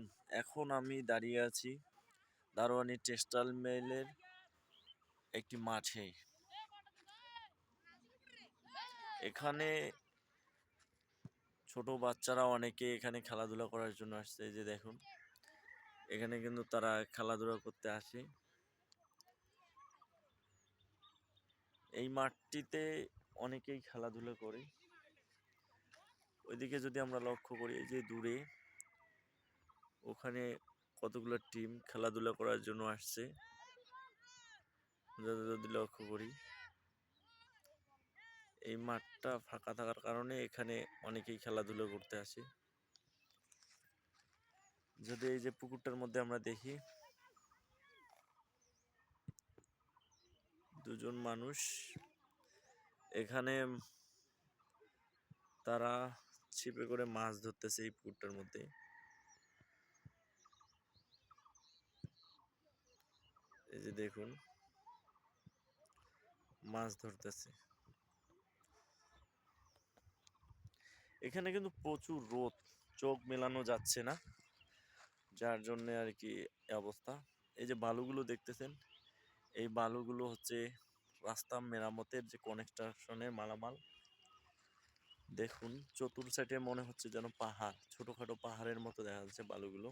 দেখুন এখন আমি দাঁড়িয়ে আছি দারোয়ানি টেক্সটাইল মিলের একটি মাঠে। এখানে ছোট বাচ্চারা অনেকে এখানে খেলাধুলা করার জন্য আসছে যে দেখুন। এখানে কিন্তু তারা খেলাধুলা করতে আসে। এই মাঠটিতে অনেকেই খেলাধুলা করে। ওইদিকে যদি আমরা লক্ষ্য করি, এই যে দূরে ওখানে কতগুলো টিম খেলাধুলা করার জন্য আসছে? যদি লক্ষ্য করি। এই মাঠটা ফাঁকা থাকার কারণে এখানে অনেকেই খেলাধুলো করতে আসে। যদি এই যে পুকুরটার মধ্যে আমরা দেখি, দুজন মানুষ, এখানে তারা ছিপে করে মাছ ধরতেছে এই পুকুরটার মধ্যে। এই যে দেখুন, মাছ ধরতেছে। এখানে কিন্তু প্রচুর রোদ, চোখ মেলানো যাচ্ছে না, যার জন্য আর কি অবস্থা। এই যে বালুগুলো দেখতেছেন, এই বালুগুলো হচ্ছে রাস্তা মেরামতের যে কনস্ট্রাকশনের মালামাল। দেখুন, চতুর সাইডে মনে হচ্ছে যেন পাহাড়, ছোটখাটো পাহাড়ের মতো দেখা যাচ্ছে বালুগুলো।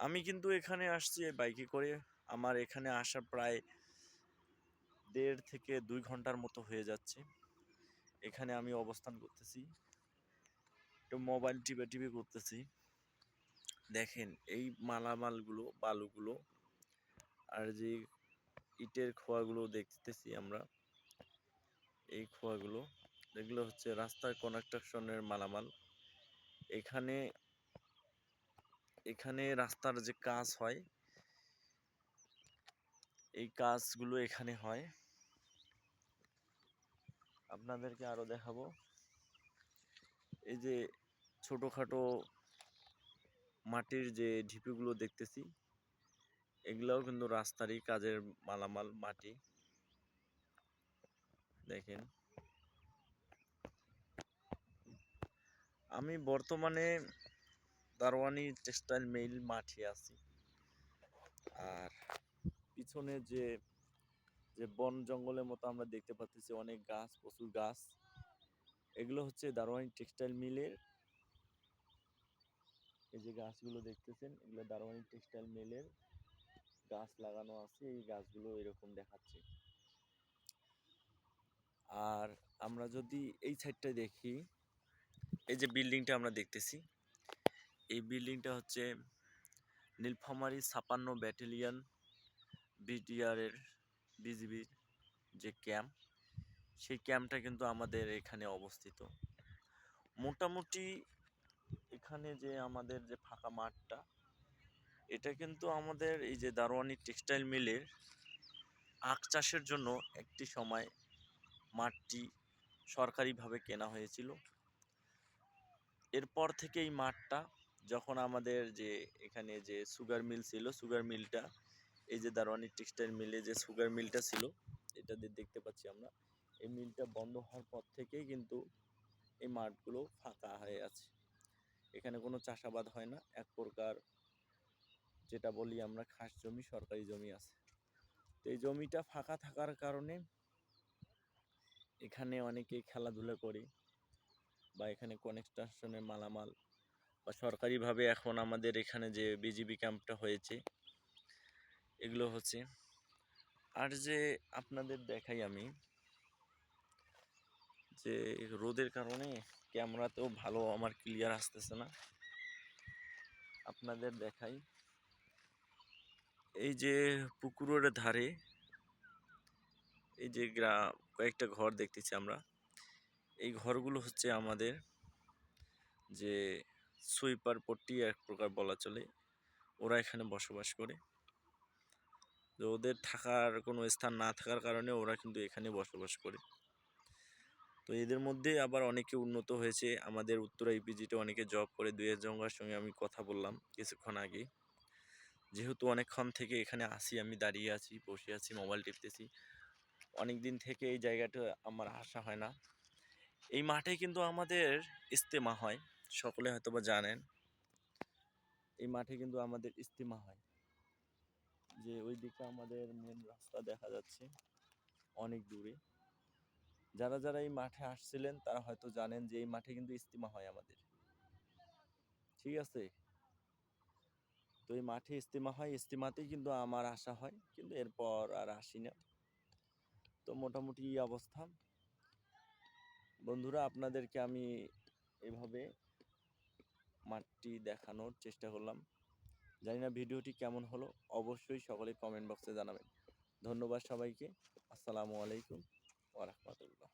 আমি কিন্তু এখানে আসছি বাইকে করে। আমার এখানে আসা প্রায় দেড় থেকে দুই ঘণ্টার মতো হয়ে যাচ্ছে। এখানে আমি অবস্থান করতেছি। একটু মোবাইল টিপে টিপে করতেছি। দেখেন, এই মালামালগুলো, বালুগুলো আর যে ইটের খোয়াগুলো দেখতেছি আমরা, এই খোয়াগুলো, এগুলো হচ্ছে রাস্তার কনস্ট্রাকশনের মালামাল। এখানে এখানে রাস্তার যে কাজ হয় এই কাজগুলো এখানে হয়। আপনাদেরকে আরও দেখাবো। এই যে ছোটোখাটো মাটির যে ঢিপিগুলো দেখতেছি, এগুলাও কিন্তু রাস্তারই কাজের মালামাল মাটি। দেখেন। আমি বর্তমানে দারোয়ানি টেক্সটাইল মিল মাঠে আছি। আর পিছনে যে যে বন জঙ্গলের মতো আমরা দেখতে পাচ্ছি অনেক গাছ, প্রচুর গাছ। এগুলো হচ্ছে দারোয়ানি টেক্সটাইল মিলের। এই যে গাছগুলো দেখতেছেন, এগুলো দারোয়ানি টেক্সটাইল মিলের গাছ লাগানো আছে। এই গাছগুলো এরকম দেখাচ্ছে। আর আমরা যদি এই সাইডটা দেখি, এই যে বিল্ডিংটা আমরা দেখতেছি, এই বিল্ডিংটা হচ্ছে নীলফামারী ছাপান্ন ব্যাটালিয়ন বিডিআরের বিজিবির যে ক্যাম্প, সেই ক্যাম্পটা কিন্তু আমাদের এখানে অবস্থিত। মোটামুটি এখানে যে আমাদের যে ফাঁকা মাঠটা, এটা কিন্তু আমাদের এই যে দারোয়ানি টেক্সটাইল মিলের আখ চাষের জন্য একটি সময় মাঠটি সরকারিভাবে কেনা হয়েছিল। এরপর থেকে এই মাঠটা যখন আমাদের যে এখানে যে সুগার মিল ছিল, সুগার মিলটা এই যে দারোয়ানি টেক্সটাইল মিলে যে সুগার মিলটা ছিল, এটা দিয়ে দেখতে পাচ্ছি আমরা। এই মিলটা বন্ধ হওয়ার পর থেকেই কিন্তু এই মাঠগুলো ফাঁকা হয়ে আছে। এখানে কোনো চাষাবাদ হয় না, এক প্রকার যেটা বলি আমরা, খাস জমি, সরকারি জমি আছে। তো এই জমিটা ফাঁকা থাকার কারণে এখানে অনেকে খেলাধুলা করে বা এখানে কনস্ট্রাকশনের মালামাল বা সরকারিভাবে এখন আমাদের এখানে যে বিজিবি ক্যাম্পটা হয়েছে এগুলো হচ্ছে। আর যে আপনাদের দেখাই আমি, যে রোদের কারণে ক্যামেরাতেও ভালো আমার ক্লিয়ার আসতেছে না। আপনাদের দেখাই। এই যে পুকুরের ধারে, এই যে গ্রাম কয়েকটা ঘর দেখতেছি আমরা। এই ঘরগুলো হচ্ছে আমাদের যে সুইপার পট্টি এক প্রকার বলা চলে, ওরা এখানে বসবাস করে। তো ওদের থাকার কোনো স্থান না থাকার কারণে ওরা কিন্তু এখানে বসবাস করে। তো এদের মধ্যে আবার অনেকে উন্নত হয়েছে। আমাদের উত্তরা ইপিজিতে অনেকে জব করে। দুই একজনের সঙ্গে আমি কথা বললাম কিছুক্ষণ আগে। যেহেতু অনেকক্ষণ থেকে এখানে আসি, আমি দাঁড়িয়ে আছি, বসে আছি মোবাইল টিপতেছি। অনেক দিন থেকে এই জায়গাটা আমার আসা হয় না। এই মাঠে কিন্তু আমাদের ইস্তেমা হয়, সকলে হয়তো বা জানেন। এই মাঠে কিন্তু আমাদের ইস্তিমা হয়। যে ওই দিকে আমাদের মেন রাস্তা দেখা যাচ্ছে, অনেক দূরে। যারা যারা এই মাঠে আসছিলেন, তারা হয়তো জানেন যে এই মাঠে কিন্তু ইস্তিমা হয় আমাদের। ঠিক আছে? তো এই মাঠে ইস্তিমা হয়, ইস্তিমাতেই কিন্তু আমার আসা হয়, কিন্তু এরপর আর আসি না। তো মোটামুটি এই অবস্থা। বন্ধুরা, আপনাদেরকে আমি এভাবে মাঠটি দেখানোর চেষ্টা করলাম। জানি না ভিডিওটি কেমন হলো, অবশ্যই সকলে কমেন্ট বক্সে জানাবেন। ধন্যবাদ সবাইকে, আসসালামু আলাইকুম ওরহমতুল্লাহ রাহমাতুল্লাহ।